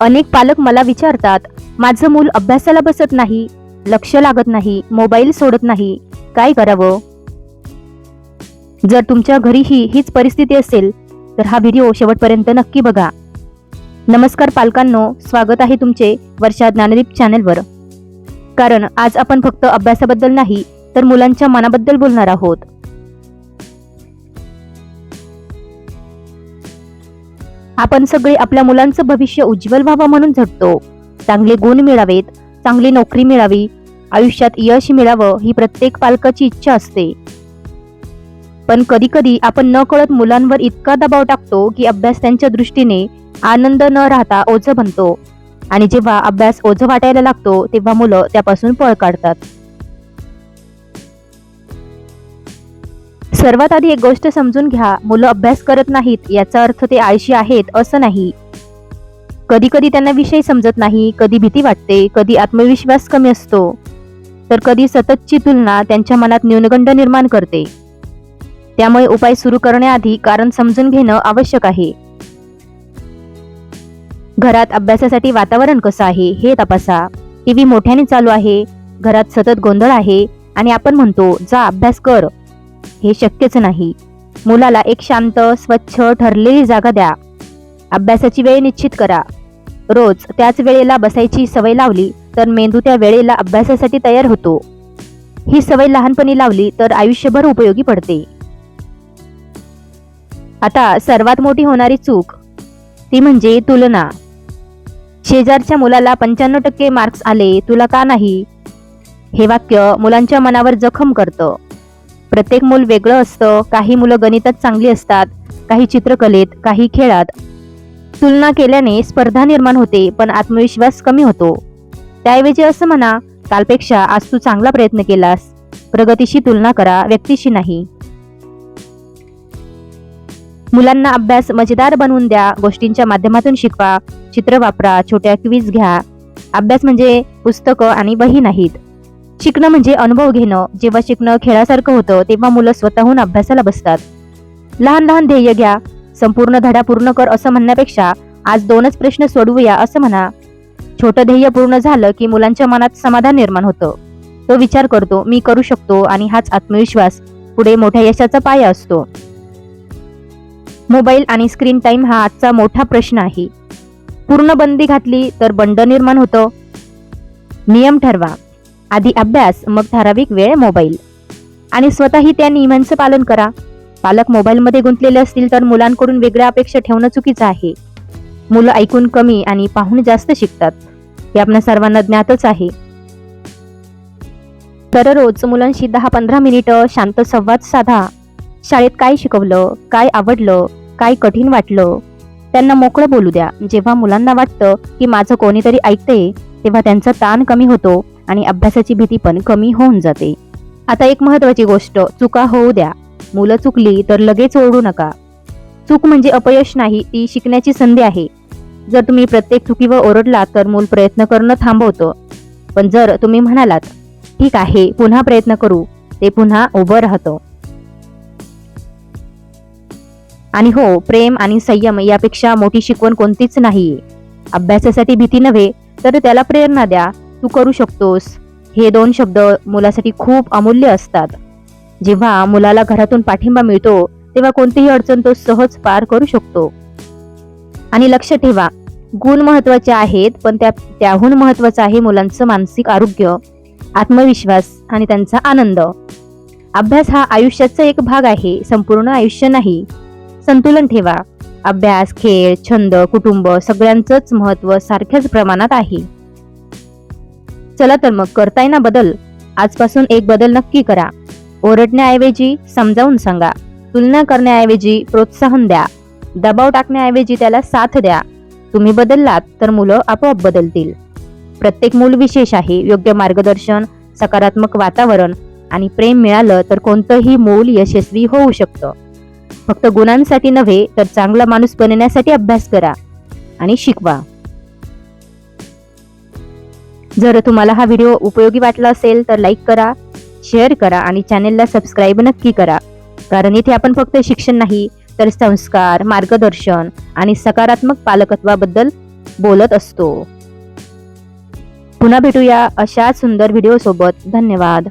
अनेक पालक मला विचारतात माझं मूल अभ्यासाला बसत नाही लक्ष लागत नाही मोबाईल सोडत नाही काय करावं? जर तुमच्या घरीही हीच परिस्थिती असेल तर हा व्हिडिओ शेवटपर्यंत नक्की बघा. नमस्कार पालकांनो स्वागत आहे तुमचे वर्षा ज्ञानदीप चॅनलवर. कारण आज आपण फक्त अभ्यासाबद्दल नाही तर मुलांच्या मनाबद्दल बोलणार आहोत. आपण सगळे आपल्या मुलांचं भविष्य उज्ज्वल व्हावं म्हणून झटतो. चांगले गुण मिळावेत चांगली नोकरी मिळावी आयुष्यात यश मिळावं ही प्रत्येक पालकाची इच्छा असते. पण कधी कधी आपण न कळत मुलांवर इतका दबाव टाकतो की अभ्यास त्यांच्या दृष्टीने आनंद न राहता ओझं बनतो. आणि जेव्हा अभ्यास ओझं वाटायला लागतो तेव्हा मुलं त्यापासून पळ काढतात. सर्वात आधी एक गोष्ट समजून घ्या मुलं अभ्यास करत नाहीत याचा अर्थ ते आळशी आहेत असं नाही. कधी कधी त्यांना विषय समजत नाही कधी भीती वाटते कधी आत्मविश्वास कमी असतो. तर कधी सततची तुलना त्यांच्या मनात न्यूनगंड निर्माण करते. त्यामुळे उपाय सुरू करण्याआधी कारण समजून घेणं आवश्यक आहे. घरात अभ्यासासाठी वातावरण कसं आहे हे तपासा. टीव्ही मोठ्याने चालू आहे घरात सतत गोंधळ आहे आणि आपण म्हणतो जा अभ्यास कर. हे शक्यच नाही. मुलाला एक शांत स्वच्छ ठरलेली जागा द्या. अभ्यासाची वेळ निश्चित करा. रोज त्याच वेळेला बसायची सवय लावली तर मेंदू त्या वेळेला अभ्यासासाठी तयार होतो. ही सवय लहानपणी लावली तर आयुष्यभर उपयोगी पडते. आता सर्वात मोठी होणारी चूक ती म्हणजे तुलना. शेजारच्या मुलाला पंच्याण्णव टक्के मार्क्स आले तुला का नाही? हे वाक्य मुलांच्या मनावर जखम करतं. प्रत्येक मूल वेगळं असतं काही मुलं गणितात चांगली असतात काही चित्रकलेत काही खेळात. तुलना केल्याने स्पर्धा निर्माण होते पण आत्मविश्वास कमी होतो. त्याऐवजी असं म्हणा कालपेक्षा आज तू चांगला प्रयत्न केलास. प्रगतीशी तुलना करा व्यक्तीशी नाही. मुलांना अभ्यास मजेदार बनवून द्या गोष्टींच्या माध्यमातून शिकवा चित्र वापरा छोट्या क्विज घ्या. अभ्यास म्हणजे पुस्तकं आणि वही नाहीत. शिकणं म्हणजे अनुभव घेणं. जेव्हा शिकणं खेळासारखं होतं तेव्हा मुलं स्वतःहून अभ्यासाला बसतात. लहान लहान ध्येय घ्या. संपूर्ण धडा पूर्ण कर असं म्हणण्यापेक्षा आज दोनच प्रश्न सोडवूया असं म्हणा. छोटं ध्येय पूर्ण झालं की मुलांच्या मनात समाधान निर्माण होतं. तो विचार करतो मी करू शकतो आणि हाच आत्मविश्वास. पुढे मोठ्या यशाचा पाया असतो. मोबाईल आणि स्क्रीन टाइम हा आजचा मोठा प्रश्न आहे. पूर्ण बंदी घातली तर बंड निर्माण होतं. नियम ठरवा. आधी अभ्यास मग ठराविक वेळ मोबाईल. आणि स्वतःही त्या नियमांचं पालन करा. पालक मोबाईलमध्ये गुंतलेले असतील तर मुलांकडून वेगळ्या अपेक्षा ठेवणं चुकीचं आहे. मुलं ऐकून कमी आणि पाहून जास्त शिकतात. हे आपल्या सर्वांना ज्ञातच आहे. दररोज मुलांशी दहा पंधरा मिनिटं शांत संवाद साधा. शाळेत काय शिकवलं काय आवडलं काय कठीण वाटलं त्यांना मोकळं बोलू द्या. जेव्हा मुलांना वाटतं की माझं कोणीतरी ऐकते तेव्हा त्यांचा ताण कमी होतो. आणि अभ्यासाची भीती पण कमी होऊन जाते. आता एक महत्वाची गोष्ट चुका होऊ द्या. मुलं चुकली तर लगेच ओरडू नका. चूक म्हणजे अपयश नाही ती शिकण्याची संधी आहे. जर तुम्ही प्रत्येक चुकीवर ओरडला तर मूल प्रयत्न करणं थांबवतं. पण जर तुम्ही म्हणालात ठीक आहे पुन्हा प्रयत्न करू ते पुन्हा उभं राहतं. आणि हो प्रेम आणि संयम यापेक्षा मोठी शिकवण कोणतीच नाहीये. अभ्यासासाठी भीती नव्हे तर त्याला प्रेरणा द्या. तू करू शकतोस. हे दोन शब्द मुलासाठी खूप अमूल्य असतात. जेव्हा मुलाला घरातून पाठिंबा मिळतो तेव्हा कोणतीही अडचण तो सहज पार करू शकतो. आणि लक्ष ठेवा गुण महत्त्वाचे आहेत पण त्या त्याहून महत्वाचं आहे मुलांचं मानसिक आरोग्य आत्मविश्वास आणि त्यांचा आनंद. अभ्यास हा आयुष्याचा एक भाग आहे संपूर्ण आयुष्य नाही. संतुलन ठेवा. अभ्यास खेळ छंद कुटुंब सगळ्यांचंच महत्त्व सारख्याच प्रमाणात आहे. चला तर मग करताय ना बदल. आजपासून एक बदल नक्की करा. ओरडण्याऐवजी समजावून सांगा. तुलना करण्याऐवजी प्रोत्साहन द्या. दबाव टाकण्याऐवजी त्याला साथ द्या. तुम्ही बदललात तर मुलं आपोआप बदलतील. प्रत्येक मूल विशेष आहे. योग्य मार्गदर्शन सकारात्मक वातावरण आणि प्रेम मिळालं तर कोणतंही मूल यशस्वी होऊ शकतं. फक्त गुणांसाठी नव्हे तर चांगला माणूस बनण्यासाठी अभ्यास करा आणि शिकवा. जर तुम्हाला हा व्हिडिओ उपयोगी वाटला असेल तर लाईक करा शेअर करा आणि चॅनेलला सबस्क्राईब नक्की करा. कारण इथे आपण फक्त शिक्षण नाही तर संस्कार मार्गदर्शन आणि सकारात्मक पालकत्वाबद्दल बोलत असतो. पुन्हा भेटूया अशाच सुंदर व्हिडिओ सोबत. धन्यवाद.